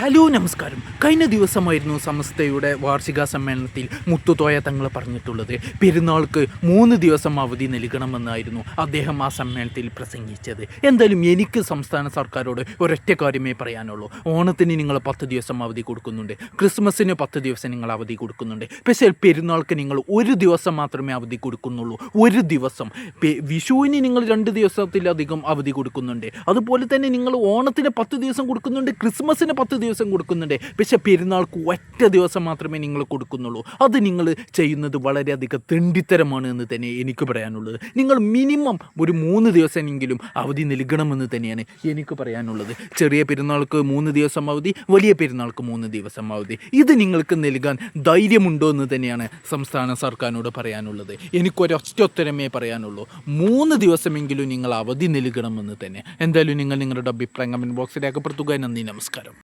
Hello നമസ്കാരം. കഴിഞ്ഞ ദിവസമായിരുന്നു സമസ്തയുടെ വാർഷിക സമ്മേളനത്തിൽ മുത്തുതോയ തങ്ങൾ പറഞ്ഞിട്ടുള്ളത്. പെരുന്നാൾക്ക് മൂന്ന് ദിവസം അവധി നൽകണമെന്നായിരുന്നു അദ്ദേഹം ആ സമ്മേളനത്തിൽ പ്രസംഗിച്ചത്. എന്തായാലും എനിക്ക് സംസ്ഥാന സർക്കാരോട് ഒരൊറ്റ കാര്യമേ പറയാനുള്ളൂ. ഓണത്തിന് നിങ്ങൾ പത്ത് ദിവസം അവധി കൊടുക്കുന്നുണ്ട്. ക്രിസ്മസിന് പത്ത് ദിവസം നിങ്ങൾ അവധി കൊടുക്കുന്നുണ്ട്. പക്ഷേ പെരുന്നാൾക്ക് നിങ്ങൾ ഒരു ദിവസം മാത്രമേ അവധി കൊടുക്കുന്നുള്ളൂ. ഒരു ദിവസം. വിഷുവിന് നിങ്ങൾ രണ്ട് ദിവസത്തിലധികം അവധി കൊടുക്കുന്നുണ്ട്. അതുപോലെ തന്നെ നിങ്ങൾ ഓണത്തിന് പത്ത് ദിവസം കൊടുക്കുന്നുണ്ട്. ക്രിസ്മസിന് പത്ത് ദിവസം കൊടുക്കുന്നുണ്ട്. പക്ഷെ പെരുന്നാൾക്ക് ഒറ്റ ദിവസം മാത്രമേ നിങ്ങൾ കൊടുക്കുന്നുള്ളൂ. അത് നിങ്ങൾ ചെയ്യുന്നത് വളരെയധികം തെണ്ടിത്തരമാണ് എന്ന് തന്നെ എനിക്ക് പറയാനുള്ളത്. നിങ്ങൾ മിനിമം ഒരു മൂന്ന് ദിവസമെങ്കിലും അവധി നൽകണമെന്ന് തന്നെയാണ് എനിക്ക് പറയാനുള്ളത്. ചെറിയ പെരുന്നാൾക്ക് മൂന്ന് ദിവസം അവധി വലിയ പെരുന്നാൾക്ക് മൂന്ന് ദിവസം അവധി. ഇത് നിങ്ങൾക്ക് നൽകാൻ ധൈര്യമുണ്ടോ എന്ന് തന്നെയാണ് സംസ്ഥാന സർക്കാരിനോട് പറയാനുള്ളത്. എനിക്കൊരൊറ്റ ഉത്തരമേ പറയാനുള്ളൂ. മൂന്ന് ദിവസമെങ്കിലും നിങ്ങൾ അവധി നൽകണമെന്ന് തന്നെ. എന്തായാലും നിങ്ങൾ നിങ്ങളുടെ അഭിപ്രായം കമന്റ് ബോക്സിൽ രേഖപ്പെടുത്തുക നന്ദി നമസ്കാരം.